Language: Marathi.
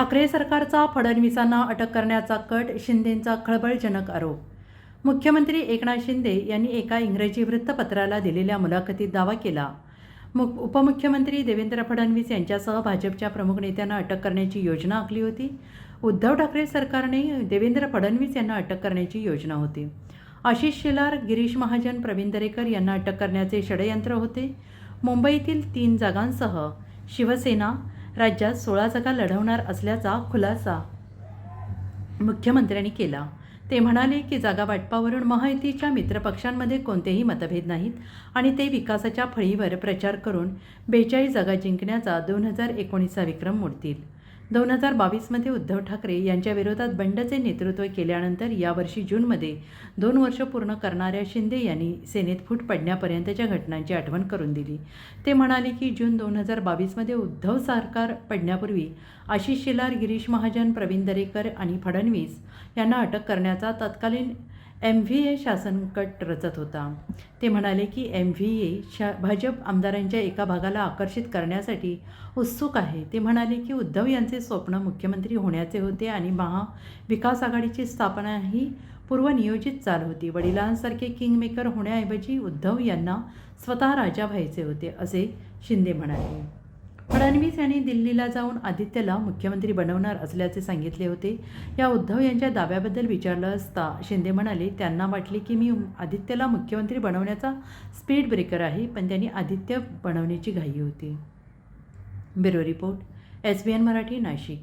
ठाकरे सरकारचा फडणवीसांना अटक करण्याचा कट शिंदेंचा खळबळजनक आरोप. मुख्यमंत्री एकनाथ शिंदे यांनी एका इंग्रजी वृत्तपत्राला दिलेल्या मुलाखतीत दावा केला. मुख उपमुख्यमंत्री देवेंद्र फडणवीस यांच्यासह भाजपच्या प्रमुख नेत्यांना अटक करण्याची योजना आखली होती. उद्धव ठाकरे सरकारने देवेंद्र फडणवीस यांना अटक करण्याची योजना होती. आशिष शेलार गिरीश महाजन प्रवीण दरेकर यांना अटक करण्याचे षडयंत्र होते. मुंबईतील तीन जागांसह शिवसेना राज्यात सोळा जागा लढवणार असल्याचा खुलासा मुख्यमंत्र्यांनी केला. ते म्हणाले की जागा वाटपावरून महायुतीच्या मित्रपक्षांमध्ये कोणतेही मतभेद नाहीत आणि ते विकासाच्या फळीवर प्रचार करून बेचाळीस जागा जिंकण्याचा दोन हजार एकोणीसचा विक्रम मोडतील. दोन हजार बावीसमध्ये उद्धव ठाकरे यांच्या विरोधात बंडचे नेतृत्व केल्यानंतर यावर्षी जूनमध्ये दोन वर्ष पूर्ण करणाऱ्या शिंदे यांनी सेनेत फूट पडण्यापर्यंतच्या घटनांची आठवण करून दिली. ते म्हणाले की जून दोन हजार बावीसमध्ये उद्धव सरकार पडण्यापूर्वी आशिष शेलार गिरीश महाजन प्रवीण दरेकर आणि फडणवीस यांना अटक करण्याचा तत्कालीन एम व्ही ए शासनकट रचत होता. ते म्हणाले की एम व्ही ए शा भाजप आमदारांच्या एका भागाला आकर्षित करण्यासाठी उत्सुक आहे. ते म्हणाले की उद्धव यांचे स्वप्न मुख्यमंत्री होण्याचे होते आणि महाविकास आघाडीची स्थापना ही पूर्वनियोजित चाल होती. वडिलांसारखे किंगमेकर होण्याऐवजी उद्धव यांना स्वतः राजा व्हायचे होते असे शिंदे म्हणाले. फडणवीस यांनी दिल्लीला जाऊन आदित्यला मुख्यमंत्री बनवणार असल्याचे सांगितले होते. या उद्धव यांच्या दाव्याबद्दल विचारलं असता शिंदे म्हणाले त्यांना वाटले की मी आदित्यला मुख्यमंत्री बनवण्याचा स्पीड ब्रेकर आहे पण त्यांनी आदित्य बनवण्याची घाई होती. Bureau report S B N Marathi Nashik.